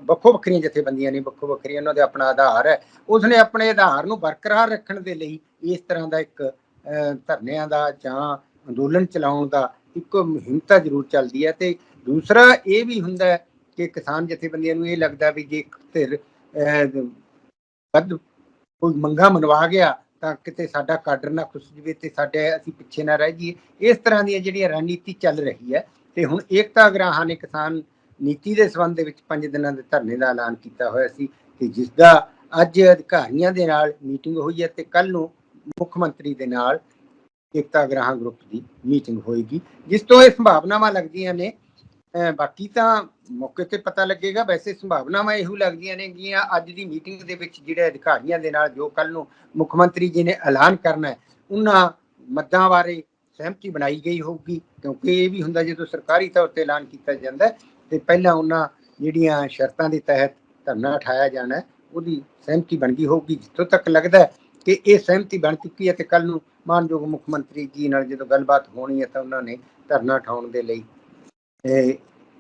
ਵੱਖੋ ਵੱਖਰੀਆਂ ਜਥੇਬੰਦੀਆਂ ਨੇ, ਵੱਖੋ ਵੱਖਰੀਆਂ ਉਹਨਾਂ ਦੇ ਆਪਣਾ ਆਧਾਰ ਹੈ, ਉਸਨੇ ਆਪਣੇ ਆਧਾਰ ਨੂੰ ਬਰਕਰਾਰ ਰੱਖਣ ਦੇ ਲਈ ਇਸ ਤਰ੍ਹਾਂ ਦਾ ਇੱਕ ਧਰਨਿਆਂ ਦਾ ਜਾਂ ਅੰਦੋਲਨ ਚਲਾਉਣ ਦਾ ਇੱਕ ਹਿੰਮਤਾ ਜ਼ਰੂਰ ਚੱਲਦੀ ਹੈ। ਤੇ ਦੂਸਰਾ ਇਹ ਵੀ ਹੁੰਦਾ ਹੈ ਕਿ ਕਿਸਾਨ ਜਥੇਬੰਦੀਆਂ ਨੂੰ ਇਹ ਲੱਗਦਾ ਵੀ ਜੇ ਧਿਰ ਵੱਧ ਕੋਈ ਮੰਗਾ ਮਨਵਾ ਗਿਆ ਤਾਂ ਕਿਤੇ ਸਾਡਾ ਕਾਡਰ ਨਾ ਖੁੱਸ ਜਵੇ ਤੇ ਸਾਡੇ ਅਸੀਂ ਪਿੱਛੇ ਨਾ ਰਹਿ ਜਾਈਏ। ਇਸ ਤਰ੍ਹਾਂ ਦੀਆਂ ਜਿਹੜੀਆਂ ਰਣਨੀਤੀ ਚੱਲ ਰਹੀ ਹੈ ਤੇ ਹੁਣ ਏਕਤਾ ਗਰਾਹਾਂ ਨੇ ਕਿਸਾਨ ਨੀਤੀ ਦੇ ਸੰਬੰਧ ਦੇ ਵਿੱਚ 5 ਦਿਨਾਂ ਦੇ ਧਰਨੇ ਦਾ ਐਲਾਨ ਕੀਤਾ ਹੋਇਆ ਸੀ ਕਿ ਜਿਸ ਦਾ ਅੱਜ ਅਧਿਕਾਰੀਆਂ ਦੇ ਨਾਲ ਮੀਟਿੰਗ ਹੋਈ ਹੈ ਤੇ ਕੱਲ ਨੂੰ ਮੁੱਖ ਮੰਤਰੀ ਦੇ ਨਾਲ ਏਕਤਾ ਗ੍ਰਾਹਾਂ ਗਰੁੱਪ ਦੀ ਮੀਟਿੰਗ ਹੋਏਗੀ, ਜਿਸ ਤੋਂ ਇਹ ਸੰਭਾਵਨਾਵਾਂ ਲੱਗਦੀਆਂ ਨੇ ਬਾਕੀ ਤਾਂ ਮੌਕੇ ਤੇ ਪਤਾ ਲੱਗੇਗਾ, ਵੈਸੇ ਸੰਭਾਵਨਾਵਾਂ ਇਹੋ ਲੱਗਦੀਆਂ ਨੇ ਗੀਆਂ। ਅੱਜ ਦੀ ਮੀਟਿੰਗ ਦੇ ਵਿੱਚ ਜਿਹੜੇ ਅਧਿਕਾਰੀਆਂ ਦੇ ਨਾਲ ਜੋ ਕੱਲ ਨੂੰ ਮੁੱਖ ਮੰਤਰੀ ਜੀ ਨੇ ਐਲਾਨ ਕਰਨਾ ਹੈ, ਉਹਨਾਂ ਮੱਦਾਂ ਬਾਰੇ ਸਹਿਮਤੀ ਬਣਾਈ ਗਈ ਹੋਊਗੀ, ਕਿਉਂਕਿ ਇਹ ਵੀ ਹੁੰਦਾ ਜਦੋਂ ਸਰਕਾਰੀ ਤੌਰ ਤੇ ਐਲਾਨ ਕੀਤਾ ਜਾਂਦਾ ਹੈ, ਤੇ ਪਹਿਲਾਂ ਉਹਨਾਂ ਜਿਹੜੀਆਂ ਸ਼ਰਤਾਂ ਦੇ ਤਹਿਤ ਧਰਨਾ ਉਠਾਇਆ ਜਾਣਾ ਉਹਦੀ ਸਹਿਮਤੀ ਬਣ ਗਈ ਹੋਊਗੀ। ਜਿੱਥੋਂ ਤੱਕ ਲੱਗਦਾ ਕਿ ਇਹ ਸਹਿਮਤੀ ਬਣ ਚੁੱਕੀ ਹੈ ਤੇ ਕੱਲ ਨੂੰ ਮਾਨਯੋਗ ਮੁੱਖ ਮੰਤਰੀ ਜੀ ਨਾਲ ਜਦੋਂ ਗੱਲਬਾਤ ਹੋਣੀ ਹੈ ਤਾਂ ਉਹਨਾਂ ਨੇ ਧਰਨਾ ਉਠਾਉਣ ਦੇ ਲਈ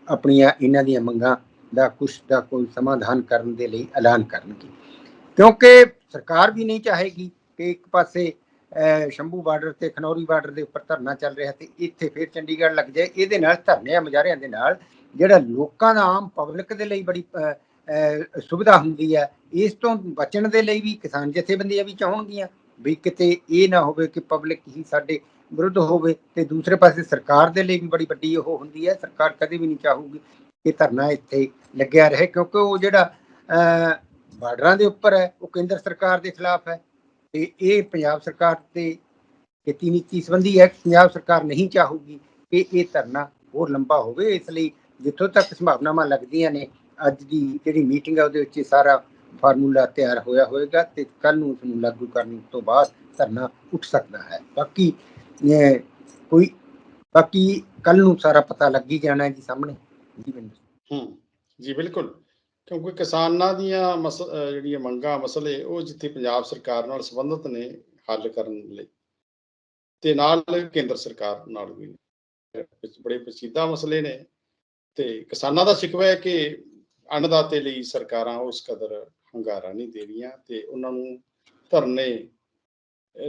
ਆਪਣੀਆਂ ਇਹਨਾਂ ਦੀਆਂ ਮੰਗਾਂ ਦਾ ਕੁਛ ਦਾ ਕੋਈ ਸਮਾਧਾਨ ਕਰਨ ਦੇ ਲਈ ਐਲਾਨ ਕਰਨਗੇ। ਕਿਉਂਕਿ ਸਰਕਾਰ ਵੀ ਨਹੀਂ ਚਾਹੇਗੀ ਕਿ ਇੱਕ ਪਾਸੇ ਸ਼ੰਭੂ ਬਾਰਡਰ ਤੇ ਖਨੌਰੀ ਬਾਰਡਰ ਦੇ ਉੱਪਰ ਧਰਨਾ ਚੱਲ ਰਿਹਾ ਤੇ ਇੱਥੇ ਫਿਰ ਚੰਡੀਗੜ੍ਹ ਲੱਗ ਜਾਏ, ਇਹਦੇ ਨਾਲ ਧਰਨਿਆਂ ਮੁਜ਼ਾਹਰਿਆਂ ਦੇ ਨਾਲ, ਜਿਹੜਾ ਲੋਕਾਂ ਦਾ ਆਮ ਪਬਲਿਕ ਦੇ ਲਈ ਬੜੀ ਸੁਵਿਧਾ ਹੁੰਦੀ ਹੈ, ਇਸ ਤੋਂ ਬਚਣ ਦੇ ਲਈ ਵੀ ਕਿਸਾਨ ਜਥੇਬੰਦੀਆਂ ਵੀ ਚਾਹਣਗੀਆਂ ਵੀ ਕਿਤੇ ਇਹ ਨਾ ਹੋਵੇ ਕਿ ਪਬਲਿਕ ਹੀ ਸਾਡੇ ਵਿਰੁੱਧ ਹੋਵੇ ਤੇ ਦੂਸਰੇ ਪਾਸੇ ਸਰਕਾਰ ਦੇ ਲਈ ਵੀ ਬੜੀ ਵੱਡੀ ਉਹ ਹੁੰਦੀ ਹੈ। ਸਰਕਾਰ ਕਦੇ ਵੀ ਨਹੀਂ ਚਾਹੂਗੀ ਕਿ ਧਰਨਾ ਇੱਥੇ ਲੱਗਿਆ ਰਹੇ ਕਿਉਂਕਿ ਉਹ ਜਿਹੜਾ ਅਹ, ਬਾਰਡਰਾਂ ਦੇ ਉੱਪਰ ਹੈ ਉਹ ਕੇਂਦਰ ਸਰਕਾਰ ਦੇ ਖਿਲਾਫ ਹੈ ਤੇ ਇਹ ਪੰਜਾਬ ਸਰਕਾਰ ਤੇ ਖੇਤੀ ਨੀਤੀ ਸੰਬੰਧੀ ਹੈ। ਪੰਜਾਬ ਸਰਕਾਰ ਨਹੀਂ ਚਾਹੂਗੀ ਕਿ ਇਹ ਧਰਨਾ ਹੋਰ ਲੰਬਾ ਹੋਵੇ। ਇਸ ਲਈ ਜਿੱਥੋਂ ਤੱਕ ਸੰਭਾਵਨਾਵਾਂ ਲੱਗਦੀਆਂ ਨੇ ਅੱਜ ਦੀ ਜਿਹੜੀ ਮੀਟਿੰਗ ਹੈ ਉਹਦੇ ਵਿੱਚ ਇਹ ਸਾਰਾ ਫਾਰਮੂਲਾ ਤਿਆਰ ਹੋਇਆ ਹੋਵੇਗਾ ਤੇ ਕੱਲ ਨੂੰ ਉਸ ਨੂੰ ਲਾਗੂ ਕਰਨ ਤੋਂ ਬਾਅਦ ਧਰਨਾ ਉੱਠ ਸਕਦਾ ਹੈ। ਬਾਕੀ ਇਹ ਕੋਈ ਬਾਕੀ ਕੱਲ ਨੂੰ ਸਾਰਾ ਪਤਾ ਲੱਗ ਜਾਣਾ ਜੀ ਸਾਹਮਣੇ, ਜੀ ਬਿੰਦਰ। ਹੂੰ, ਜੀ ਬਿਲਕੁਲ। ਕਿਉਂਕਿ ਕਿਸਾਨਾਂ ਦੀਆਂ ਜਿਹੜੀਆਂ ਮੰਗਾਂ, ਮਸਲੇ, ਉਹ ਜਿੱਥੇ ਪੰਜਾਬ ਸਰਕਾਰ ਨਾਲ ਸੰਬੰਧਿਤ ਨੇ ਹੱਲ ਕਰਨ ਲਈ। ਤੇ ਨਾਲ ਕੇਂਦਰ ਸਰਕਾਰ ਨਾਲ ਵੀ ਵਿੱਚ ਬੜੇ ਪੇਚੀਦਾ ਮਸਲੇ ਨੇ। ਤੇ ਕਿਸਾਨਾਂ ਦਾ ਸ਼ਿਕਵਾ ਹੈ ਕਿ ਅੰਨਦਾਤੇ ਲਈ ਸਰਕਾਰਾਂ ਉਸ ਕਦਰ ਹੰਗਾਰਾ ਨਹੀਂ ਦੇ ਰਹੀਆਂ ਤੇ ਉਹਨਾਂ ਨੂੰ ਧਰਨੇ,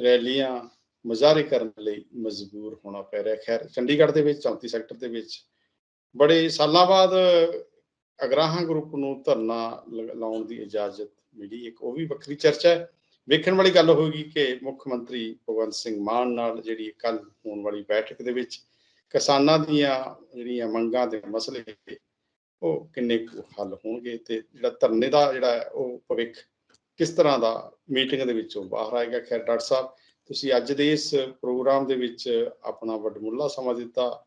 ਰੈਲੀਆਂ ਮੁਜ਼ਾਹਰੇ ਕਰਨ ਲਈ ਮਜਬੂਰ ਹੋਣਾ ਪੈ ਰਿਹਾ। ਖੈਰ, ਚੰਡੀਗੜ੍ਹ ਦੇ ਵਿੱਚ 34 ਸੈਕਟਰ ਦੇ ਵਿੱਚ ਬੜੇ ਸਾਲਾਂ ਬਾਅਦ ਅਗਰਾਹਾਂ ਗਰੁੱਪ ਨੂੰ ਧਰਨਾ ਲਾਉਣ ਦੀ ਇਜਾਜ਼ਤ ਮਿਲੀ। ਇੱਕ ਉਹ ਵੀ ਵੱਖਰੀ ਚਰਚਾ ਹੈ। ਵੇਖਣ ਵਾਲੀ ਗੱਲ ਹੋਏਗੀ ਕਿ ਮੁੱਖ ਮੰਤਰੀ ਭਗਵੰਤ ਸਿੰਘ ਮਾਨ ਨਾਲ ਜਿਹੜੀ ਕੱਲ ਹੋਣ ਵਾਲੀ ਬੈਠਕ ਦੇ ਵਿੱਚ ਕਿਸਾਨਾਂ ਦੀਆਂ ਜਿਹੜੀਆਂ ਮੰਗਾਂ ਦੇ ਮਸਲੇ, ਉਹ ਕਿੰਨੇ ਕੁ ਹੱਲ ਹੋਣਗੇ ਤੇ ਜਿਹੜਾ ਧਰਨੇ ਦਾ ਜਿਹੜਾ ਹੈ, ਉਹ ਭਵਿੱਖ ਕਿਸ ਤਰ੍ਹਾਂ ਦਾ ਮੀਟਿੰਗ ਦੇ ਵਿੱਚੋਂ ਬਾਹਰ ਆਏਗਾ। ਖੈਰ, ਡਾਕਟਰ ਸਾਹਿਬ ਤੁਸੀਂ ਅੱਜ ਦੇ ਇਸ ਪ੍ਰੋਗਰਾਮ ਦੇ ਵਿੱਚ ਆਪਣਾ ਵੱਡਮੁੱਲਾ ਸਮਾਂ ਦਿੱਤਾ।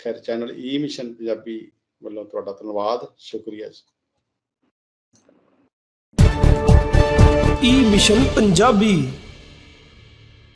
ਖੈਰ, channel e E mission Punjabi ਵੱਲੋਂ ਤੁਹਾਡਾ ਧੰਨਵਾਦ। ਸ਼ੁਕਰੀਆ ਜੀ। e E mission Punjabi.